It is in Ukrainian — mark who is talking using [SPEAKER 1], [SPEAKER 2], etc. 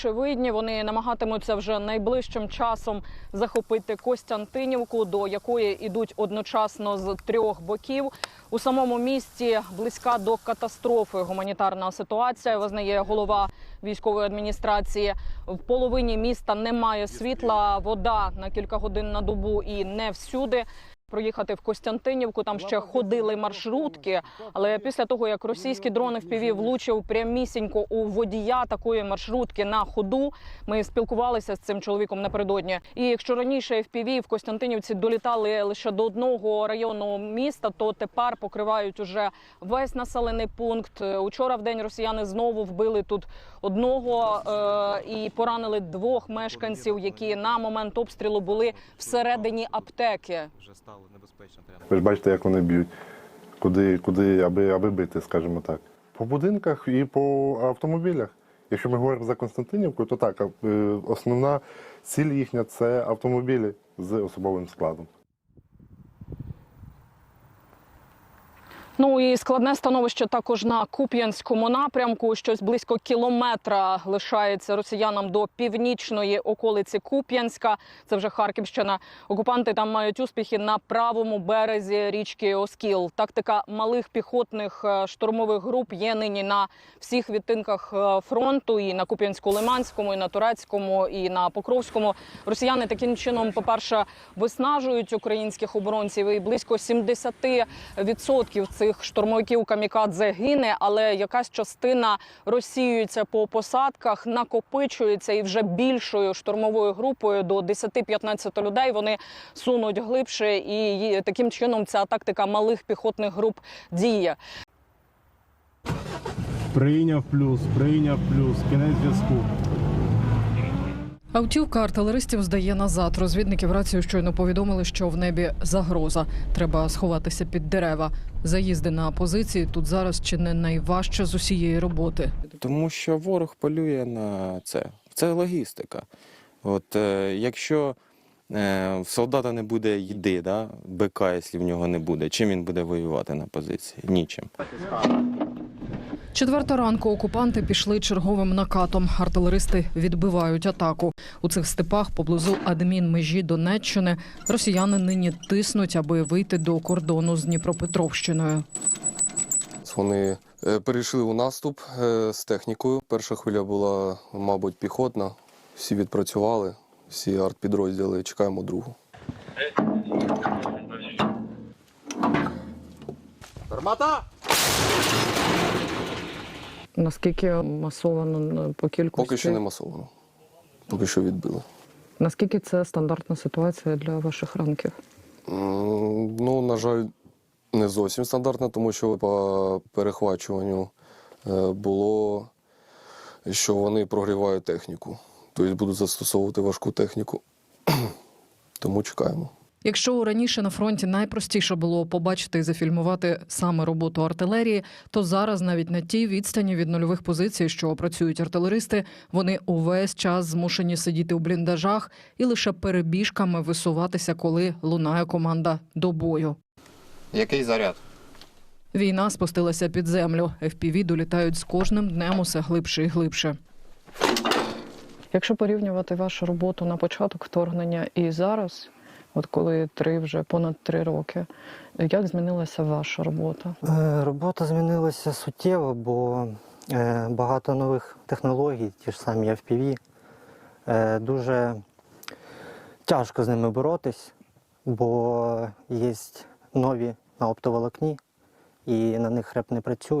[SPEAKER 1] Очевидні, вони намагатимуться вже найближчим часом захопити Костянтинівку, до якої йдуть одночасно з трьох боків. У самому місті близька до катастрофи гуманітарна ситуація. Визнає голова військової адміністрації. В половині міста немає світла, вода на кілька годин на добу і не всюди. Проїхати в Костянтинівку там ще ходили маршрутки. Але після того, як російські дрони впіві влучив прямісінько у водія такої маршрутки на ходу, ми спілкувалися з цим чоловіком напередодні. І якщо раніше FPV в Костянтинівці долітали лише до одного району міста, то тепер покривають уже весь населений пункт. Учора в день росіяни знову вбили тут одного е- і поранили двох мешканців, які на момент обстрілу були всередині аптеки.
[SPEAKER 2] Стало небезпечно. прямо.
[SPEAKER 3] Ви ж бачите, як вони б'ють, куди, куди аби, аби бити, скажімо так. По будинках і по автомобілях. Якщо ми говоримо за Константинівку, то так, е, основна ціль їхня це автомобілі з особовим складом.
[SPEAKER 1] Ну і складне становище також на Куп'янському напрямку. Щось близько кілометра лишається росіянам до північної околиці Куп'янська. Це вже Харківщина. Окупанти там мають успіхи на правому березі річки Оскіл. Тактика малих піхотних е, штурмових груп є нині на всіх відтинках е, фронту, і на Куп'янську-Лиманському, і на Турецькому, і на Покровському. Росіяни таким чином, по-перше, виснажують українських оборонців, і близько 70% цих штурмовиків камікадзе гине, але якась частина розсіюється по посадках, накопичується і вже більшою штурмовою групою до 10-15 людей вони сунуть глибше, і таким чином ця тактика малих піхотних груп діє.
[SPEAKER 4] Прийняв плюс, прийняв плюс, кінець зв'язку.
[SPEAKER 1] Автівка артилеристів здає назад. Розвідники в рацію щойно повідомили, що в небі загроза. Треба сховатися під дерева. Заїзди на позиції тут зараз чи не найважче з усієї роботи.
[SPEAKER 5] Тому що ворог полює на це. Це логістика. От е, якщо е, в солдата не буде їди, да, БК, якщо в нього не буде, чим він буде воювати на позиції? Нічим.
[SPEAKER 1] Четверта ранку окупанти пішли черговим накатом. Артилеристи відбивають атаку. У цих степах поблизу адмінмежі Донеччини росіяни нині тиснуть, аби вийти до кордону з Дніпропетровщиною.
[SPEAKER 6] Вони е, перейшли у наступ е, з технікою. Перша хвиля була, мабуть, піхотна. Всі відпрацювали, всі артпідрозділи. Чекаємо другу.
[SPEAKER 1] Наскільки масовано по кількості?
[SPEAKER 6] Поки що не масовано. Поки що відбили.
[SPEAKER 1] Наскільки це стандартна ситуація для ваших ранків?
[SPEAKER 6] Ну, на жаль, не зовсім стандартно, тому що по перехвачуванню е, було, що вони прогрівають техніку. Тобто будуть застосовувати важку техніку. Тому чекаємо.
[SPEAKER 1] Якщо раніше на фронті найпростіше було побачити і зафільмувати саме роботу артилерії, то зараз навіть на тій відстані від нульових позицій, що працюють артилеристи, вони увесь час змушені сидіти у бліндажах і лише перебіжками висуватися, коли лунає команда до бою.
[SPEAKER 7] Який заряд?
[SPEAKER 1] Війна спустилася під землю. FPV долітають з кожним днем усе глибше і глибше. Якщо порівнювати вашу роботу на початок вторгнення і зараз, от коли три вже понад три роки, як змінилася ваша робота?
[SPEAKER 8] Е, Робота змінилася суттєво, бо е, багато нових технологій, ті ж самі FPV. Е, Дуже тяжко з ними боротись, бо є нові на оптоволокні, і на них реп не працює.